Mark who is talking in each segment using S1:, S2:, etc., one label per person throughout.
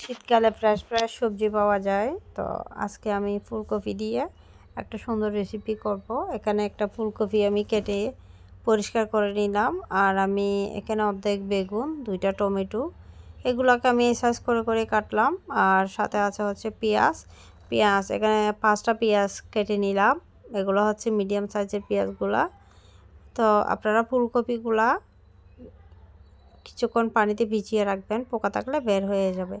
S1: শীতকালে fresh fresh সবজি পাওয়া যায়। তো আজকে আমি ফুলকপি দিয়ে একটা সুন্দর রেসিপি করব। এখানে একটা ফুলকপি আমি কেটে পরিষ্কার করে নিলাম। আর আমি এখানে অর্ধেক বেগুন, দুইটা টমেটো, এগুলোকে আমি সাইজ করে করে কাটলাম। আর সাথে আছে হচ্ছে পেঁয়াজ। পেঁয়াজ, এখানে পাঁচটা পেঁয়াজ কেটে নিলাম। এগুলো হচ্ছে মিডিয়াম সাইজের পেঁয়াজগুলা। তো আপনারা ফুলকপিগুলা কিছুক্ষণ পানিতে ভিজিয়ে রাখবেন, পোকা থাকলে বের হয়ে যাবে।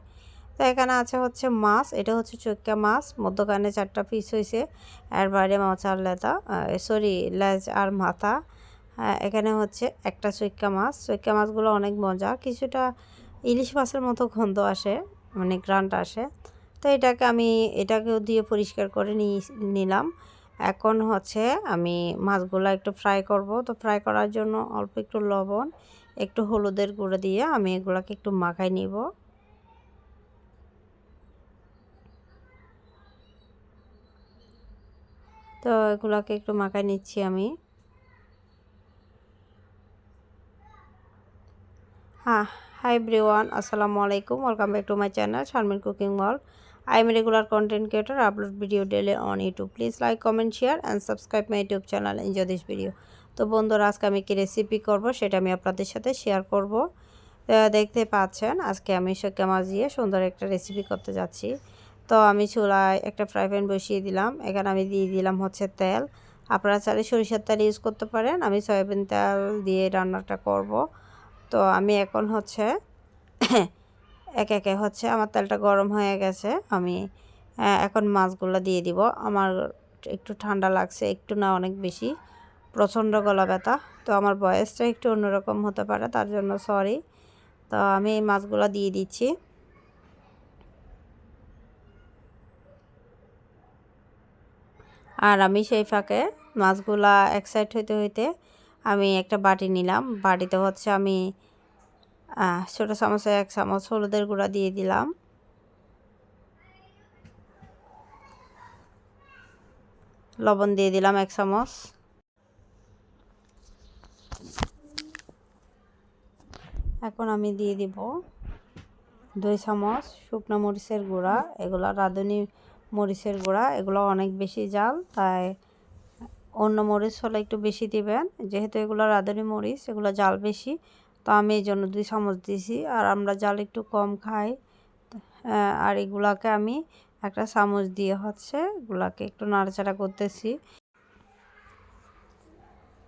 S1: তো এখানে আছে হচ্ছে মাছ, এটা হচ্ছে চৈক্কা মাছ, মধ্যখানে চারটা পিস হয়েছে এর বাইরে মাছার লেতা সরি লেজ আর মাথা। এখানে হচ্ছে একটা চৈক্কা মাছ চৈক্কা মাছগুলো অনেক মজা, কিছুটা ইলিশ মাছের মতো গন্ধ আসে মানে গ্রান্ট আসে। তো এটাকে আমি, এটাকেও দিয়ে পরিষ্কার করে নিলাম। এখন হচ্ছে আমি মাছগুলো একটু ফ্রাই করব। তো ফ্রাই করার জন্য অল্প একটু লবণ একটু হলুদের গুঁড়ো দিয়ে আমি এগুলোকে একটু মাখাই নিব। তো এগুলোকে একটু মাখাই নিচ্ছি আমি। হ্যাঁ হাই ব্রিওয়ান আসসালামু আলাইকুম welcome back to my channel Sharmin cooking mall I am regular content creator upload video daily on YouTube please like comment share and subscribe my YouTube channel enjoy this video তো বন্ধুরা, আজকে আমি কি recipe করব সেটা আমি আপনাদের সাথে শেয়ার করব। দেখতে পাচ্ছেন, আজকে আমি সক্কা মাছ দিয়ে সুন্দর একটা রেসিপি করতে যাচ্ছি। তো আমি চুলায় একটা ফ্রাই প্যান বসিয়ে দিলাম। এখানে আমি দিয়ে দিলাম হচ্ছে তেল। আপনারা চাইলে সরিষার তেল ইউজ করতে পারেন। আমি সয়াবিন তেল দিয়ে রান্নাটা করব। তো আমি এখন হচ্ছে একে একে হচ্ছে আমার তেলটা গরম হয়ে গেছে। আমি এখন মাছগুলো দিয়ে দিব। আমার একটু ঠান্ডা লাগছে, একটু না, অনেক বেশি। প্রচণ্ড গলা ব্যথা। তো আমার বয়সটা একটু অন্যরকম হতে পারে, তার জন্য সরি তো আমি এই মাছগুলো দিয়ে দিচ্ছি। আর আমি সেই ফাঁকে মাছগুলা এক সাইড হইতে হইতে আমি একটা বাটি নিলাম। বাটিতে হচ্ছে আমি ছোটো চামচে এক চামচ হলুদের গুঁড়া দিয়ে দিলাম। লবণ দিয়ে দিলাম এক চামচ। এখন আমি দিয়ে দিব দুই চামচ শুকনো মরিচের গুঁড়া, এগুলো রাঁধুনি মরিচের গুঁড়া, এগুলো অনেক বেশি জাল, তাই অন্য মরিচ হলে একটু বেশি দিবেন। যেহেতু এগুলো রাঁধুনি মরিচ, এগুলো জাল বেশি, তো আমি এই জন্য দুই চামচ দিছি। আর আমরা জাল একটু কম খাই আর এগুলাকে আমি একটা চামচ দিয়ে হচ্ছে এগুলাকে একটু নাড়াচাড়া করতেছি।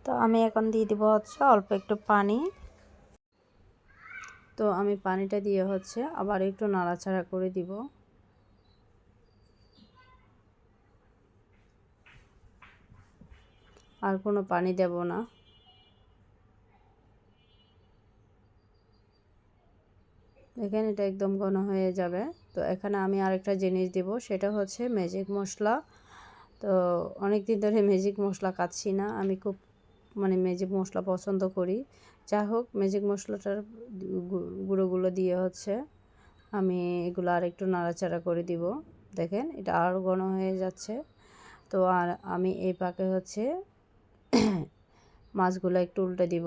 S1: তো আমি এখন দিয়ে দিব হচ্ছে অল্প একটু পানি। তো আমি পানিটা দিয়ে হচ্ছে আবার একটু নাড়াচাড়া করে দিব। আর কোনো পানি দেব না। দেখেন এটা একদম ঘন হয়ে যাবে। তো এখানে আমি আরেকটা জিনিস দিব, সেটা হচ্ছে ম্যাজিক মশলা। তো অনেক দিন ধরে ম্যাজিক মশলা খাচ্ছি না, আমি খুব মানে ম্যাজিক মশলা পছন্দ করি। যা হোক ম্যাজিক মশলাটার গুঁড়োগুলো দিয়ে হচ্ছে আমি এগুলো আর একটু নাড়াচাড়া করে দিব। দেখেন, এটা আরও ঘন হয়ে যাচ্ছে। তো আর আমি এই পাকে হচ্ছে মাছগুলো একটু উল্টে দিব।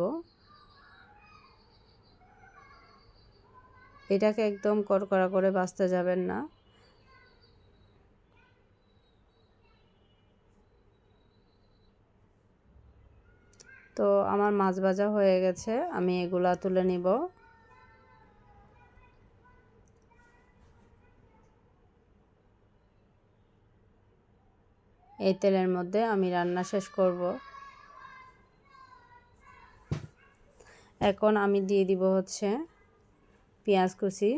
S1: এটাকে একদম করকরা করে বাঁচতে যাবেন না। তো আমার মাছ ভাজা হয়ে গেছে, আমি এগুলা তুলে নিব। এই তেলের মধ্যে আমি রান্না শেষ করব। এখন আমি দিয়ে দিব হচ্ছে পেঁয়াজ কুচি।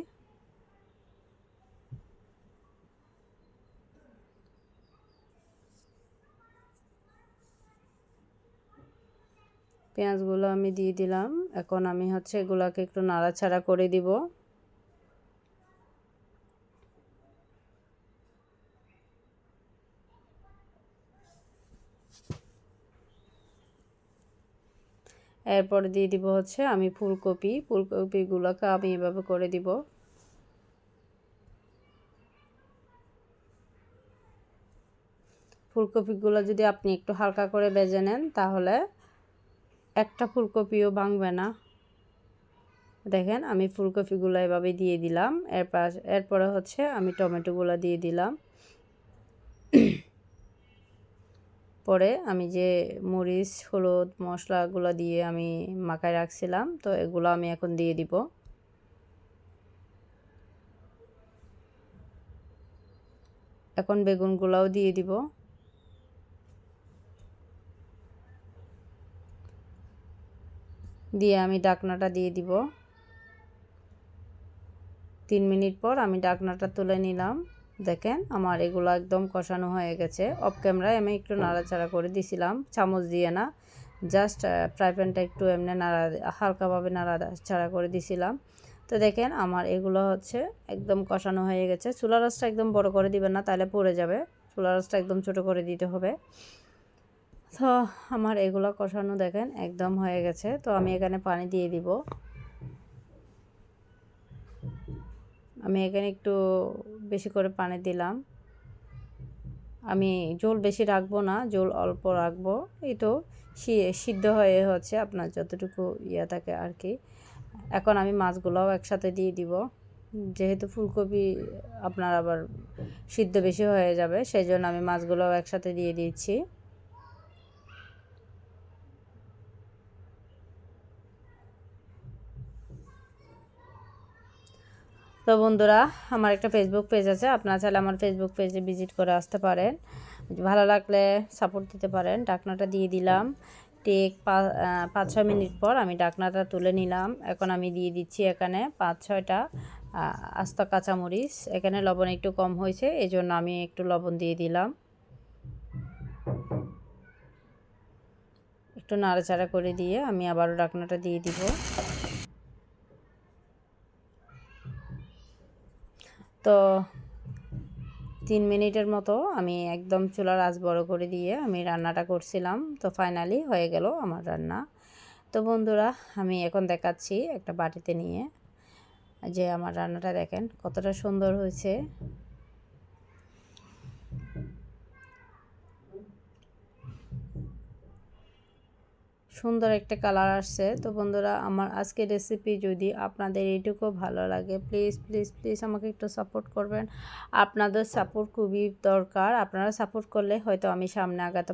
S1: পেঁয়াজগুলো আমি দিয়ে দিলাম। এখন আমি হচ্ছে এগুলোকে একটু নাড়াচাড়া করে দিব। এরপর দিয়ে দিব হচ্ছে আমি ফুলকপি। ফুলকপিগুলোকে আমি এভাবে করে দিব। ফুলকপিগুলো যদি আপনি একটু হালকা করে বেজে নেন তাহলে একটা ফুলকপিও ভাঙবে না। দেখেন, আমি ফুলকপিগুলো এভাবে দিয়ে দিলাম। এরপর, এরপরে হচ্ছে আমি টমেটোগুলো দিয়ে দিলাম। পরে আমি যে মরিচ, হলুদ মশলাগুলো দিয়ে আমি মাখায় রাখছিলাম, তো এগুলো আমি এখন দিয়ে দিব। এখন বেগুনগুলাও দিয়ে দিব। দিয়ে আমি ডাকনাটা দিয়ে দিব। তিন মিনিট পর আমি ডাকনাটা তুলে নিলাম। দেখেন আমার এগুলো একদম কষানো হয়ে গেছে। অফ ক্যামেরায় আমি একটু নাড়াচাড়া করে দিছিলাম। চামচ দিয়ে না জাস্ট ফ্রাই প্যানটা একটু এমনি নাড়া, হালকাভাবে নাড়াচাড়া করে দিছিলাম। তো দেখেন আমার এগুলো হচ্ছে একদম কষানো হয়ে গেছে। চুলা রসটা একদম বড় করে দিবেন না, তাহলে পড়ে যাবে। চুলা রসটা একদম ছোট করে দিতে হবে। তো আমার এগুলো কষানো দেখেন একদম হয়ে গেছে। তো আমি এখানে পানি দিয়ে দিব। আমি এখানে একটু বেশি করে পানি দিলাম। আমি জল বেশি রাখব না, জল অল্প রাখব। এই তো সিদ্ধ হয়ে হচ্ছে আপনার যতটুকু ইয়ে থাকে আর কি। এখন আমি মাছগুলোও একসাথে দিয়ে দিব। যেহেতু ফুলকপি আপনার আবার সিদ্ধ বেশি হয়ে যাবে সেই জন্য আমি মাছগুলোও একসাথে দিয়ে দিচ্ছি। তো বন্ধুরা, আমার একটা ফেসবুক পেজ আছে। আপনারা চাইলে আমার ফেসবুক পেজে ভিজিট করে আসতে পারেন। ভালো লাগলে সাপোর্ট দিতে পারেন। ডাকনাটা দিয়ে দিলাম। ঠিক পাঁচ ছয় মিনিট পর আমি ডাকনাটা তুলে নিলাম। এখন আমি দিয়ে দিচ্ছি এখানে পাঁচ ছয়টা আস্ত কাঁচামরিচ। এখানে লবণ একটু কম হয়েছে এই জন্য আমি একটু লবণ দিয়ে দিলাম। একটু নাড়াচাড়া করে দিয়ে আমি আবারও ডাকনাটা দিয়ে দিব। তো তিন মিনিটের মতো আমি একদম চুলার আঁচ বড় করে দিয়ে আমি রান্নাটা করছিলাম। তো ফাইনালি হয়ে গেল আমার রান্না। তো বন্ধুরা, আমি এখন দেখাচ্ছি একটা বাটিতে নিয়ে যে আমার রান্নাটা দেখেন কতটা সুন্দর হয়েছে। সুন্দর একটা কালার আসছে। তো বন্ধুরা, আমার আজকে রেসিপি যদি আপনাদের এইটুকু ভালো লাগে প্লিজ প্লিজ প্লিজ আমাকে একটু সাপোর্ট করবেন। আপনাদের সাপোর্ট খুবই দরকার। আপনারা সাপোর্ট করলে হয়তো আমি সামনে আগাতে